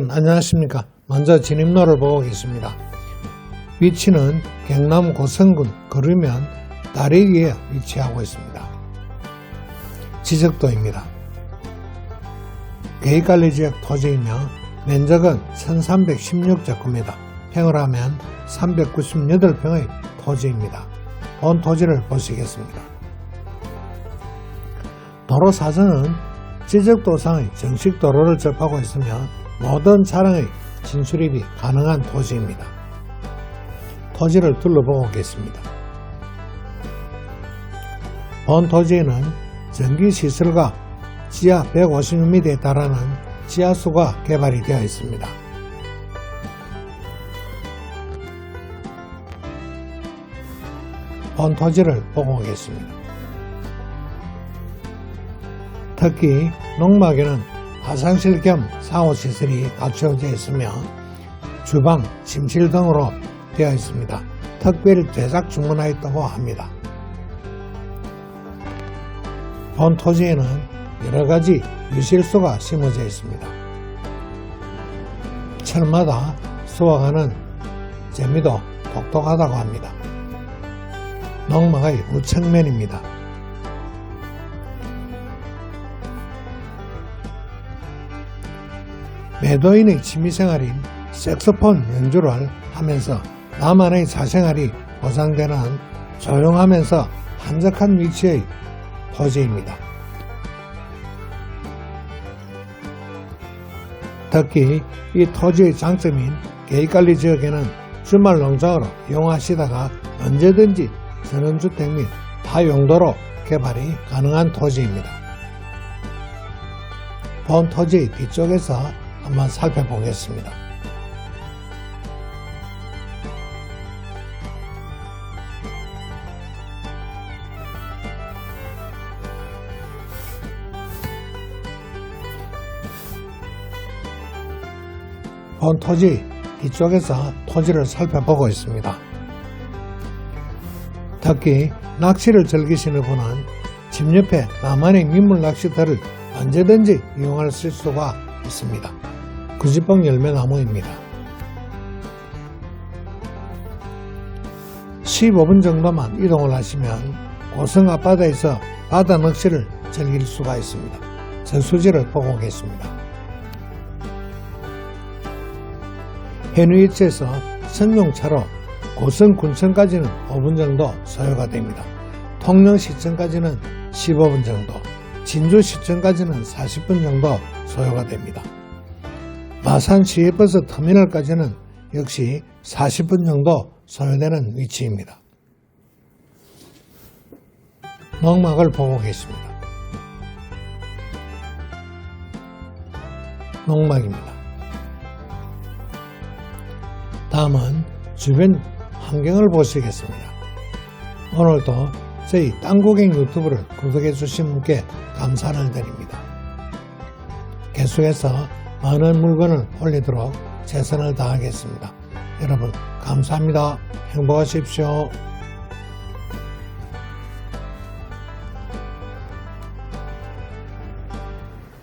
안녕하십니까. 먼저 진입로를 보고 계십니다. 위치는 경남 고성군 걸으면 다리위에 위치하고 있습니다. 지적도입니다. 계획관리 지역 토지이며 면적은 1316제곱미터, 평을 하면 398평의 토지입니다. 본 토지를 보시겠습니다. 도로 사정은 지적도상의 정식 도로를 접하고 있으며 모든 차량의 진출입이 가능한 토지입니다. 토지를 둘러보고 계십니다. 본 토지에는 전기시설과 지하 150m에 달하는 지하수가 개발이 되어 있습니다. 본 토지를 보고 계십니다. 특히 농막에는 화장실 겸 샤워시설이 갖춰져 있으며 주방, 침실 등으로 되어 있습니다. 특별히 제작 주문하였다고 합니다. 본 토지에는 여러 가지 유실수가 심어져 있습니다. 철마다 수확하는 재미도 독특하다고 합니다. 농막의 우측면입니다. 매도인의 취미생활인 색소폰 연주를 하면서 나만의 사생활이 보장되는 조용하면서 한적한 위치의 토지입니다. 특히 이 토지의 장점인 계획관리 지역에는 주말 농장으로 이용하시다가 언제든지 전원주택 및 다용도로 개발이 가능한 토지입니다. 본 토지 뒤쪽에서 한번 살펴보겠습니다. 본 토지 뒤쪽에서 토지를 살펴보고 있습니다. 특히 낚시를 즐기시는 분은 집 옆에 나만의 민물 낚시터를 언제든지 이용할 수가 있습니다. 구지뽕 열매나무입니다. 15분 정도만 이동을 하시면 고성 앞바다에서 바다 낚시를 즐길 수가 있습니다. 저수지를 보고 계십니다. 해누이치에서 승용차로 고성 군청까지는 5분 정도 소요가 됩니다. 통영시청까지는 15분 정도, 진주시청까지는 40분 정도 소요가 됩니다. 마산 시외버스 터미널까지는 역시 40분 정도 소요되는 위치입니다. 농막을 보고 계십니다. 농막입니다. 다음은 주변 환경을 보시겠습니다. 오늘도 저희 땅고객 유튜브를 구독해 주신 분께 감사를 드립니다. 계속해서 많은 물건을 올리도록 최선을 다하겠습니다. 여러분 감사합니다. 행복하십시오.